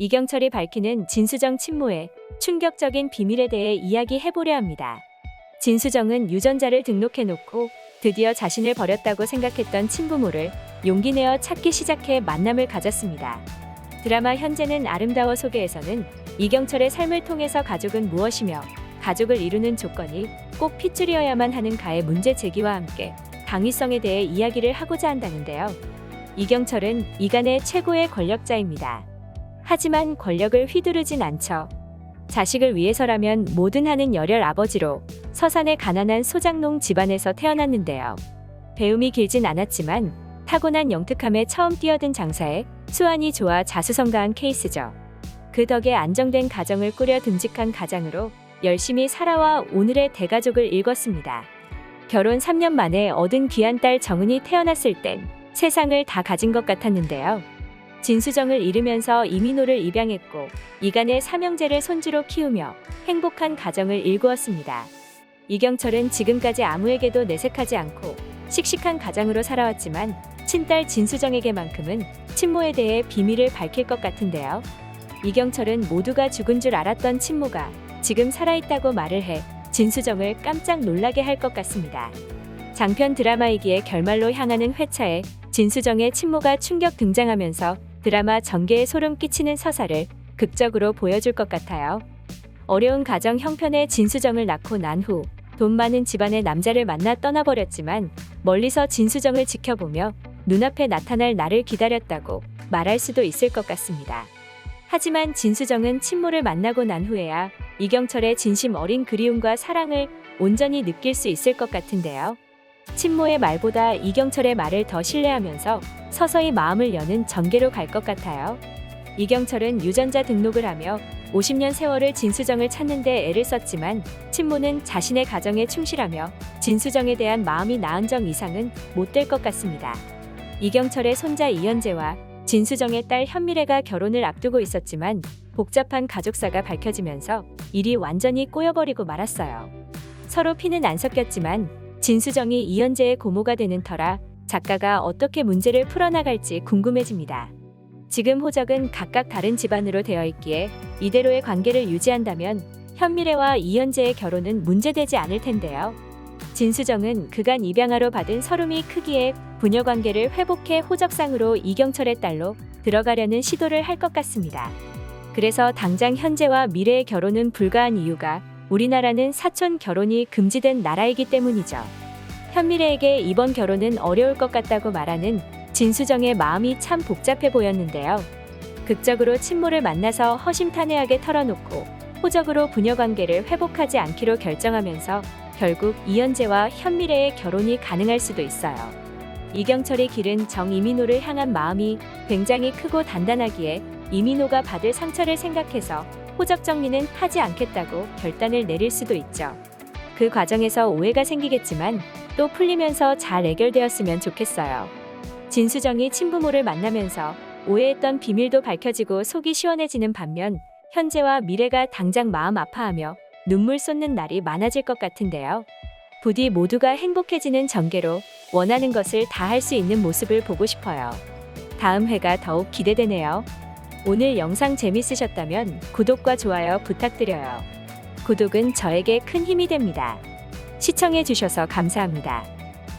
이경철이 밝히는 진수정 친모의 충격적인 비밀에 대해 이야기해보려 합니다. 진수정은 유전자를 등록해놓고 드디어 자신을 버렸다고 생각했던 친부모를 용기 내어 찾기 시작해 만남을 가졌습니다. 드라마 현재는 아름다워 소개에서는 이경철의 삶을 통해서 가족은 무엇이며 가족을 이루는 조건이 꼭 핏줄이어야만 하는 가의 문제 제기와 함께 당위성에 대해 이야기를 하고자 한다는데요. 이경철은 이간의 최고의 권력자입니다. 하지만 권력을 휘두르진 않죠. 자식을 위해서라면 뭐든 하는 열혈 아버지로 서산의 가난한 소장농 집안에서 태어났는데요. 배움이 길진 않았지만 타고난 영특함에 처음 뛰어든 장사에 수완이 좋아 자수성가한 케이스죠. 그 덕에 안정된 가정을 꾸려 듬직한 가장으로 열심히 살아와 오늘의 대가족을 일궜습니다. 결혼 3년 만에 얻은 귀한 딸 정은이 태어났을 땐 세상을 다 가진 것 같았는데요. 진수정을 잃으면서 이민호를 입양했고 이간의 삼형제를 손주로 키우며 행복한 가정을 일구었습니다. 이경철은 지금까지 아무에게도 내색하지 않고 씩씩한 가장으로 살아왔지만 친딸 진수정에게만큼은 친모에 대해 비밀을 밝힐 것 같은데요. 이경철은 모두가 죽은 줄 알았던 친모가 지금 살아있다고 말을 해 진수정을 깜짝 놀라게 할 것 같습니다. 장편 드라마이기에 결말로 향하는 회차에 진수정의 친모가 충격 등장하면서 드라마 전개에 소름 끼치는 서사를 극적으로 보여줄 것 같아요. 어려운 가정 형편의 진수정을 낳고 난 후 돈 많은 집안의 남자를 만나 떠나버렸지만 멀리서 진수정을 지켜보며 눈앞에 나타날 나를 기다렸다고 말할 수도 있을 것 같습니다. 하지만 진수정은 친모를 만나고 난 후에야 이경철의 진심 어린 그리움과 사랑을 온전히 느낄 수 있을 것 같은데요. 친모의 말보다 이경철의 말을 더 신뢰하면서 서서히 마음을 여는 전개로 갈 것 같아요. 이경철은 유전자 등록을 하며 50년 세월을 진수정을 찾는데 애를 썼지만 친모는 자신의 가정에 충실하며 진수정에 대한 마음이 나은 점 이상은 못 될 것 같습니다. 이경철의 손자 이현재와 진수정의 딸 현미래가 결혼을 앞두고 있었지만 복잡한 가족사가 밝혀지면서 일이 완전히 꼬여버리고 말았어요. 서로 피는 안 섞였지만 진수정이 이현재의 고모가 되는 터라 작가가 어떻게 문제를 풀어나갈지 궁금해집니다. 지금 호적은 각각 다른 집안으로 되어 있기에 이대로의 관계를 유지한다면 현미래와 이현재의 결혼은 문제되지 않을 텐데요. 진수정은 그간 입양하러 받은 서름이 크기에 부녀 관계를 회복해 호적상으로 이경철의 딸로 들어가려는 시도를 할 것 같습니다. 그래서 당장 현재와 미래의 결혼은 불가한 이유가 우리나라는 사촌 결혼이 금지된 나라이기 때문이죠. 현미래에게 이번 결혼은 어려울 것 같다고 말하는 진수정의 마음이 참 복잡해 보였는데요. 극적으로 친모를 만나서 허심탄회하게 털어놓고 호적으로 부녀 관계를 회복하지 않기로 결정하면서 결국 이현재와 현미래의 결혼이 가능할 수도 있어요. 이경철이 기른 정이민호를 향한 마음이 굉장히 크고 단단하기에 이민호가 받을 상처를 생각해서 호적 정리는 하지 않겠다고 결단을 내릴 수도 있죠. 그 과정에서 오해가 생기겠지만 또 풀리면서 잘 해결되었으면 좋겠어요. 진수정이 친부모를 만나면서 오해했던 비밀도 밝혀지고 속이 시원해지는 반면 현재와 미래가 당장 마음 아파하며 눈물 쏟는 날이 많아질 것 같은데요. 부디 모두가 행복해지는 전개로 원하는 것을 다 할 수 있는 모습을 보고 싶어요. 다음 회가 더욱 기대되네요. 오늘 영상 재밌으셨다면 구독과 좋아요 부탁드려요. 구독은 저에게 큰 힘이 됩니다. 시청해주셔서 감사합니다.